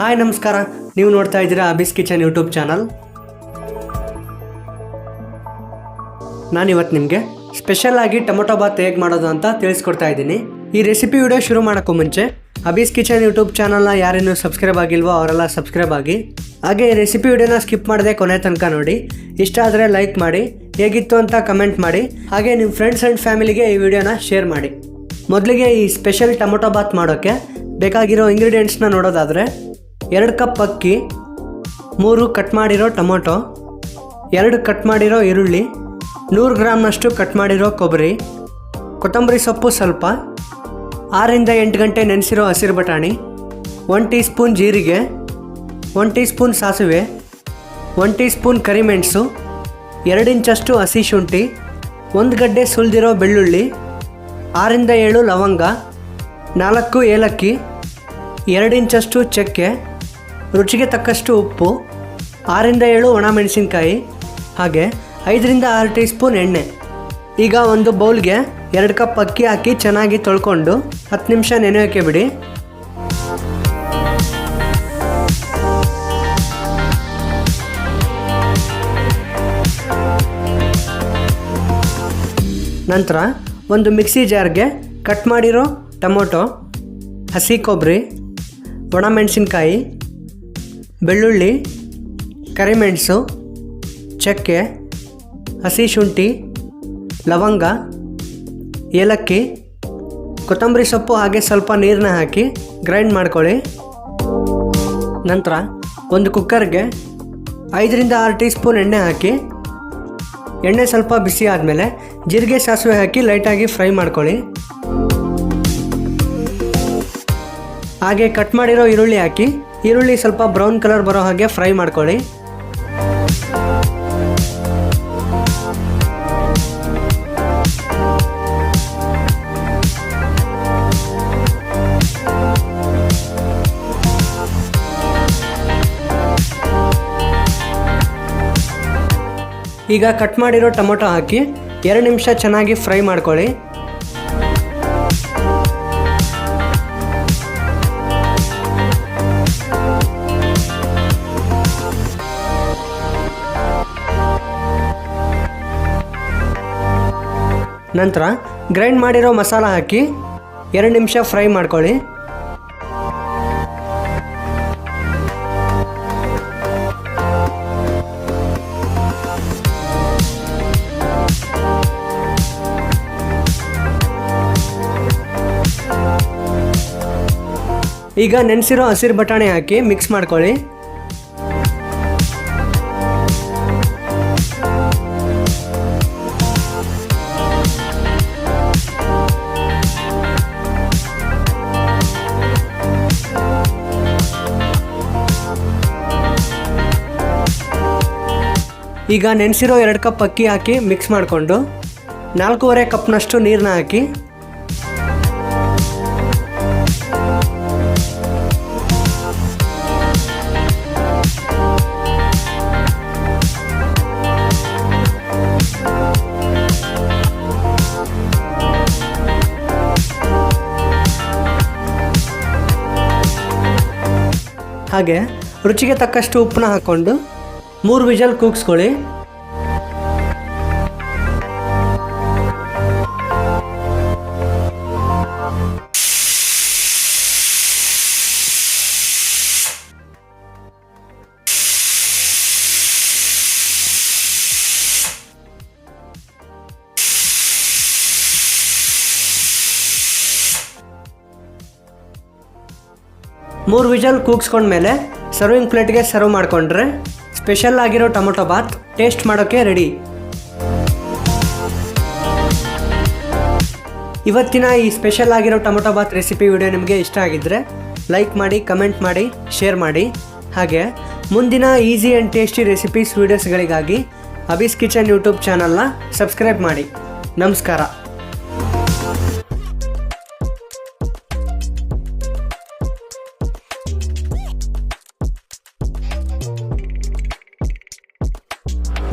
Hi, ನಮಸ್ಕಾರ. ನೀವು ನೋಡ್ತಾ ಇದ್ದೀರಾ ಅಬಿಸ್ ಕಿಚನ್ ಯೂಟ್ಯೂಬ್ ಚಾನಲ್. ನಾನಿವತ್ತು ನಿಮಗೆ ಸ್ಪೆಷಲ್ ಆಗಿ ಟೊಮೊಟೊ ಬಾತ್ ಹೇಗೆ ಮಾಡೋದು ಅಂತ ತಿಳಿಸ್ಕೊಡ್ತಾ ಇದ್ದೀನಿ. ಈ ರೆಸಿಪಿ ವಿಡಿಯೋ ಶುರು ಮಾಡೋಕ್ಕೂ ಮುಂಚೆ ಅಬೀಸ್ ಕಿಚನ್ ಯೂಟ್ಯೂಬ್ ಚಾನಲ್ನ ಯಾರೇನು ಸಬ್ಸ್ಕ್ರೈಬ್ ಆಗಿಲ್ವೋ ಅವರೆಲ್ಲ ಸಬ್ಸ್ಕ್ರೈಬ್ ಆಗಿ. ಹಾಗೆ ಈ ರೆಸಿಪಿ ವಿಡಿಯೋನ ಸ್ಕಿಪ್ ಮಾಡದೆ ಕೊನೆ ತನಕ ನೋಡಿ. ಇಷ್ಟ ಆದರೆ ಲೈಕ್ ಮಾಡಿ, ಹೇಗಿತ್ತು ಅಂತ ಕಮೆಂಟ್ ಮಾಡಿ. ಹಾಗೆ ನಿಮ್ಮ ಫ್ರೆಂಡ್ಸ್ ಆ್ಯಂಡ್ ಫ್ಯಾಮಿಲಿಗೆ ಈ ವಿಡಿಯೋನ ಶೇರ್ ಮಾಡಿ. ಮೊದಲಿಗೆ ಈ ಸ್ಪೆಷಲ್ ಟೊಮೊಟೊ ಬಾತ್ ಮಾಡೋಕ್ಕೆ ಬೇಕಾಗಿರೋ ಇಂಗ್ರೀಡಿಯೆಂಟ್ಸ್ನ ನೋಡೋದಾದರೆ ಎರಡು ಕಪ್ ಅಕ್ಕಿ, ಮೂರು ಕಟ್ ಮಾಡಿರೋ ಟೊಮೊಟೊ, ಎರಡು ಕಟ್ ಮಾಡಿರೋ ಈರುಳ್ಳಿ, ನೂರು ಗ್ರಾಮ್ನಷ್ಟು ಕಟ್ ಮಾಡಿರೋ ಕೊಬ್ಬರಿ, ಕೊತ್ತಂಬರಿ ಸೊಪ್ಪು ಸ್ವಲ್ಪ, ಆರರಿಂದ ಎಂಟು ಗಂಟೆ ನೆನೆಸಿರೋ ಹಸಿರು ಬಟಾಣಿ ಒನ್ ಟೀ ಸ್ಪೂನ್ ಜೀರಿಗೆ ಒನ್ ಟೀ ಸ್ಪೂನ್ ಸಾಸಿವೆ ಒನ್ ಟೀ ಸ್ಪೂನ್ ಕರಿಮೆಣಸು, ಎರಡು ಇಂಚಷ್ಟು ಹಸಿ ಶುಂಠಿ, ಒಂದು ಗಡ್ಡೆ ಸುಲಿದಿರೋ ಬೆಳ್ಳುಳ್ಳಿ ಆರಿಂದ ಏಳು ಲವಂಗ, ನಾಲ್ಕು ಏಲಕ್ಕಿ, ಎರಡು ಇಂಚಷ್ಟು ಚಕ್ಕೆ ರುಚಿಗೆ ತಕ್ಕಷ್ಟು ಉಪ್ಪು, ಆರಿಂದ ಏಳು ಒಣಮೆಣಸಿನ್ಕಾಯಿ ಹಾಗೆ ಐದರಿಂದ ಆರು ಟೀ ಸ್ಪೂನ್ ಎಣ್ಣೆ. ಈಗ ಒಂದು ಬೌಲ್ಗೆ ಎರಡು ಕಪ್ ಅಕ್ಕಿ ಹಾಕಿ ಚೆನ್ನಾಗಿ ತೊಳ್ಕೊಂಡು ಹತ್ತು ನಿಮಿಷ ನೆನೆಯೋಕ್ಕೆ ಬಿಡಿ. ನಂತರ ಒಂದು ಮಿಕ್ಸಿ ಜಾರ್ಗೆ ಕಟ್ ಮಾಡಿರೋ ಟೊಮೊಟೊ, ಹಸಿ ಕೊಬ್ಬರಿ ಒಣಮೆಣಸಿನ್ಕಾಯಿ ಬೆಳ್ಳುಳ್ಳಿ, ಕರಿಮೆಣಸು, ಚಕ್ಕೆ, ಹಸಿ ಶುಂಠಿ, ಲವಂಗ, ಏಲಕ್ಕಿ, ಕೊತ್ತಂಬರಿ ಸೊಪ್ಪು ಹಾಗೆ ಸ್ವಲ್ಪ ನೀರನ್ನ ಹಾಕಿ ಗ್ರೈಂಡ್ ಮಾಡ್ಕೊಳ್ಳಿ. ನಂತರ ಒಂದು ಕುಕ್ಕರ್ಗೆ ಐದರಿಂದ ಆರು ಟೀ ಸ್ಪೂನ್ ಎಣ್ಣೆ ಹಾಕಿ, ಎಣ್ಣೆ ಸ್ವಲ್ಪ ಬಿಸಿ ಆದಮೇಲೆ ಜೀರಿಗೆ ಸಾಸಿವೆ ಹಾಕಿ ಲೈಟಾಗಿ ಫ್ರೈ ಮಾಡ್ಕೊಳ್ಳಿ. ಹಾಗೆ ಕಟ್ ಮಾಡಿರೋ ಈರುಳ್ಳಿ ಹಾಕಿ ಈರುಳ್ಳಿ ಸ್ವಲ್ಪ ಬ್ರೌನ್ ಕಲರ್ ಬರೋ ಹಾಗೆ ಫ್ರೈ ಮಾಡ್ಕೊಳ್ಳಿ. ಈಗ ಕಟ್ ಮಾಡಿರೋ ಟೊಮೊಟೊ ಹಾಕಿ ಎರಡು ನಿಮಿಷ ಚೆನ್ನಾಗಿ ಫ್ರೈ ಮಾಡ್ಕೊಳ್ಳಿ. ನಂತರ ಗ್ರೈಂಡ್ ಮಾಡಿರೋ ಮಸಾಲ ಹಾಕಿ ಎರಡು ನಿಮಿಷ ಫ್ರೈ ಮಾಡ್ಕೊಳ್ಳಿ. ಈಗ ನೆನೆಸಿರೋ ಹಸಿರು ಬಟಾಣಿ ಹಾಕಿ ಮಿಕ್ಸ್ ಮಾಡ್ಕೊಳ್ಳಿ. ಈಗ ನೆನೆಸಿರೋ ಎರಡು ಕಪ್ ಅಕ್ಕಿ ಹಾಕಿ ಮಿಕ್ಸ್ ಮಾಡಿಕೊಂಡು ನಾಲ್ಕೂವರೆ ಕಪ್ನಷ್ಟು ನೀರನ್ನ ಹಾಕಿ. ಹಾಗೆ ರುಚಿಗೆ ತಕ್ಕಷ್ಟು ಉಪ್ಪನ್ನ ಹಾಕ್ಕೊಂಡು ಮೂರು ವಿಜಲ್ ಕೂಗಿಸ್ಕೊಳ್ಳಿ. ಮೂರು ವಿಜಲ್ ಕೂಗ್ಸ್ಕೊಂಡ್ಮೇಲೆ ಸರ್ವಿಂಗ್ ಪ್ಲೇಟ್ಗೆ ಸರ್ವ್ ಮಾಡಿಕೊಂಡ್ರೆ ಸ್ಪೆಷಲ್ ಆಗಿರೋ ಟೊಮೊಟೊ ಬಾತ್ ಟೇಸ್ಟ್ ಮಾಡೋಕ್ಕೆ ರೆಡಿ. ಇವತ್ತಿನ ಈ ಸ್ಪೆಷಲ್ ಆಗಿರೋ ಟೊಮೊಟೊ ಬಾತ್ ರೆಸಿಪಿ ವಿಡಿಯೋ ನಿಮಗೆ ಇಷ್ಟ ಆಗಿದ್ದರೆ ಲೈಕ್ ಮಾಡಿ, ಕಮೆಂಟ್ ಮಾಡಿ, ಶೇರ್ ಮಾಡಿ. ಹಾಗೆ ಮುಂದಿನ ಈಸಿ ಆ್ಯಂಡ್ ಟೇಸ್ಟಿ ರೆಸಿಪೀಸ್, ವೀಡಿಯೋಸ್ಗಳಿಗಾಗಿ ಅಬೀಸ್ ಕಿಚನ್ ಯೂಟ್ಯೂಬ್ ಚಾನಲ್ನ ಸಬ್ಸ್ಕ್ರೈಬ್ ಮಾಡಿ. ನಮಸ್ಕಾರ.